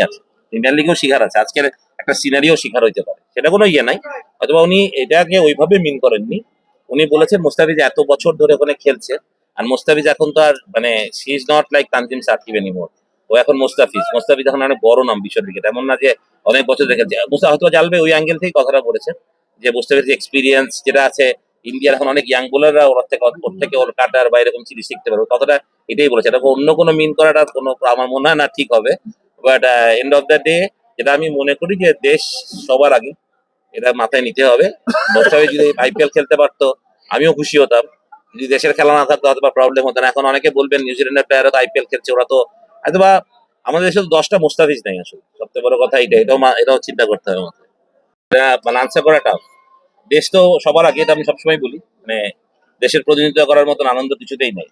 আছে। প্রিমিয়ার লিগেও শিকার আছে। আজকের একটা সিনারিও শিকার হইতে পারে। সেটা কোনো ইয়ে নাই। অথবা উনি এটাকে ওইভাবে মিন করেননি। উনি বলেছেন মোস্তাফিজ এত বছর ধরে ওখানে খেলছে। আর মোস্তাফিজ এখন তো আর মানে she is not like Tanzim Sakib anymore ও এখন মোস্তাফিজ। মোস্তাফিজ এখন অনেক বড় নাম বিশ্ব ক্রিকেট এমন না যে অনেক বছর দেখে মুস্তা হয়তো জানবে ওই অ্যাঙ্গেল থেকে কথাটা বলেছেন। যে মোস্তাফিজের এক্সপিরিয়েন্স যেটা আছে ইন্ডিয়ার এখন অনেক ইয়াং বোলাররা ওর থেকে ওর থেকে ওর কাটার বা এরকম সিরিজ শিখতে পারবে কথাটা এটাই বলেছে। এটা অন্য কোনো মিন করাটা কোনো, আমার মনে হয় না ঠিক হবে। But end of the day যেটা আমি মনে করি যে দেশ সবার আগে এটা মাথায় নিতে হবে। মোস্তাফিজ যদি আইপিএল খেলতে পারতো, আমিও খুশি হতাম। যদি দেশের খেলা না থাকতো হয়তো প্রবলেম হতো না। এখন অনেকে বলবেন নিউজিল্যান্ডের প্লেয়াররা তো আইপিএল খেলছে, ওরা তো হয়তোবা আমাদের দেশে তো দশটা মোস্তাফিজ নেই আসলে। সবচেয়ে বড় কথা এটা এটাও এটাও চিন্তা করতে হবে মানে আনসার করা দেশ তো সবার আগে, এটা আমি সবসময় বলি। মানে দেশের প্রতিনিধিত্ব করার মতন আনন্দ কিছুতেই নেই।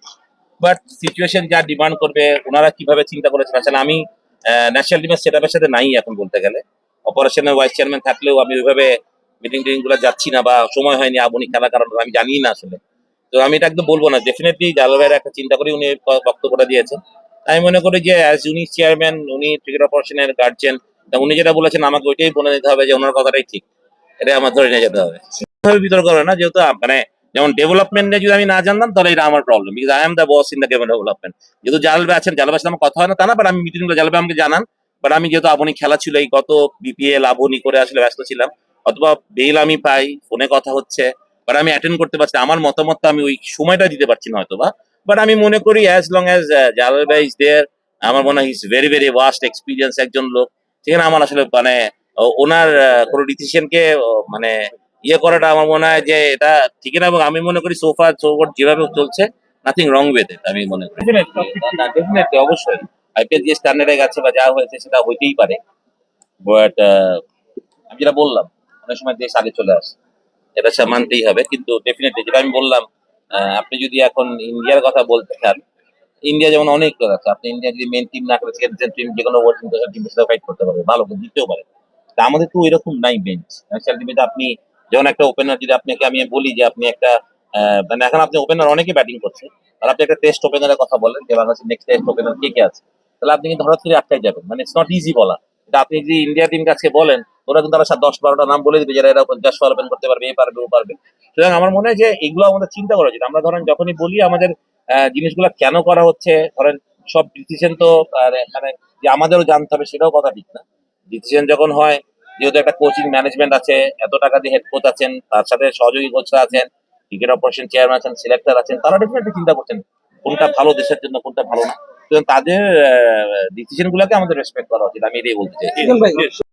বাট সিচুয়েশন যা ডিমান্ড করবে, ওনারা কীভাবে চিন্তা করেছেন? আসলে আমি ন্যাশনাল টিমের সেট আপের সাথে নাই এখন বলতে গেলে। অপারেশনের ভাইস চেয়ারম্যান থাকলেও আমি ওইভাবে মিটিং টিটিংগুলো যাচ্ছি না বা সময় হয়নি আবনি খেলা কারণ, আমি জানি না আসলে। তো আমি এটা একদম বলব না ডেফিনেটলি জালালভাইয়ের একটা চিন্তা করে উনি বক্তব্যটা দিয়েছেন। আমি মনে করি যে অ্যাজ উনি চেয়ারম্যান উনি ক্রিকেট অপারেশনের গার্জেন উনি যেটা বলেছেন, আমাকে ওইটাই বলে নিতে হবে যে ওনার কথাটাই ঠিক। এটা আমার ধরে নিয়ে যেতে হবে। বিতর্ক করে না, যেহেতু মানে যেমন ডেভেলপমেন্টে যদি আমি না জানতাম, তাহলে এটা আমার problem because I am the boss in the development যেহেতু জালালবে আছেন সাথে আমার কথা হয় না, তা না বাট আমি মিটিংগুলো জালালবে আমাকে জানান। বাট আমি যেহেতু আপনি খেলা ছিল, এই গত বিপিএল আবনি করে আসলে ব্যস্ত ছিলাম, অথবা বেল আমি পাই ফোনে কথা হচ্ছে বাট আমি অ্যাটেন্ড করতে পারছি আমার মতামত আমি ওই সময়টা দিতে পারছি না হয়তো বা বাট আমি মনে করি অ্যাজ লং অ্যাজ ভাই ইজ দেয়ার আমার মনে হয় is very very worst experience একজন লোক। সেখানে আমার আসলে মানে ওনার কোনো ডিসিশনকে মানে ইয়ে করাটা আমার মনে হয় যে এটা ঠিক না এবং আমি মনে করি সোফা সোফার যেভাবে চলছে নাথিং রং উইথ ইট আমি মনে করি। ডেফিনেটলি অবশ্যই। আইপিএল যে স্ট্যান্ডার্ডে গেছে বা যা হয়েছে সেটা হইতেই পারে। বাট আমি যেটা বললাম অনেক সময় দেশ আগে চলে আসে। এটা সে মানতেই হবে কিন্তু ডেফিনেটলি যেটা আমি বললাম আপনি যদি এখন ইন্ডিয়ার কথা বলতে চান ইন্ডিয়া যেমন অনেক লোক আছে আপনি ইন্ডিয়া যদি মেন টিম না করে সেকেন্ড টিম যে কোনো ওয়ার্ল্ড সাথে ফাইট করতে পারবে ভালো করে জিততেও পারে। তা আমাদের তো এরকম নাই বেঞ্চ ন্যাশনাল টিমে আপনি যেমন একটা ওপেনার যদি আপনাকে আমি বলি যে আপনি একটা মানে এখন আপনি ওপেনার অনেকে ব্যাটিং করছে আর আপনি একটা টেস্ট ওপেনারের কথা বলেন যে বাংলাদেশের নেক্সট টেস্ট ওপেনার কে কে আছে। তাহলে আপনি কিন্তু হঠাৎ করে আটকাই যাবেন। মানে ইটস নট ইজি বলা। এটা আপনি যদি ইন্ডিয়া টিম কাছে বলেন, ওরা কিন্তু সাত দশ বারোটা নাম বলে দিবে যারা এরা পঞ্চাশ ওপেন করতে পারবে, এ পারবে, ও পারবে। সুতরাং আমার মনে হয় যে এগুলো আমাদের চিন্তা করা উচিত। আমরা ধরেন যখনই বলি আমাদের জিনিসগুলো কেন করা হচ্ছে, ধরেন সব ডিসিশন তো, আর মানে যে আমাদেরও জানতে হবে সেটাও কথা ঠিক না। ডিসিশন যখন হয় যেহেতু একটা কোচিং ম্যানেজমেন্ট আছে, এত টাকা দিয়ে হেড কোচ আছেন, তার সাথে সহযোগী কোচরা আছেন ক্রিকেট অপারেশন চেয়ারম্যান আছেন সিলেক্টর আছেন, তারা ডেফিনেটলি চিন্তা করছেন, কোনটা ভালো দেশের জন্য, কোনটা ভালো না। তাদের ডিসিশন গুলোকে আমাদের রেসপেক্ট করা উচিত, আমি এটাই বলতে চাই।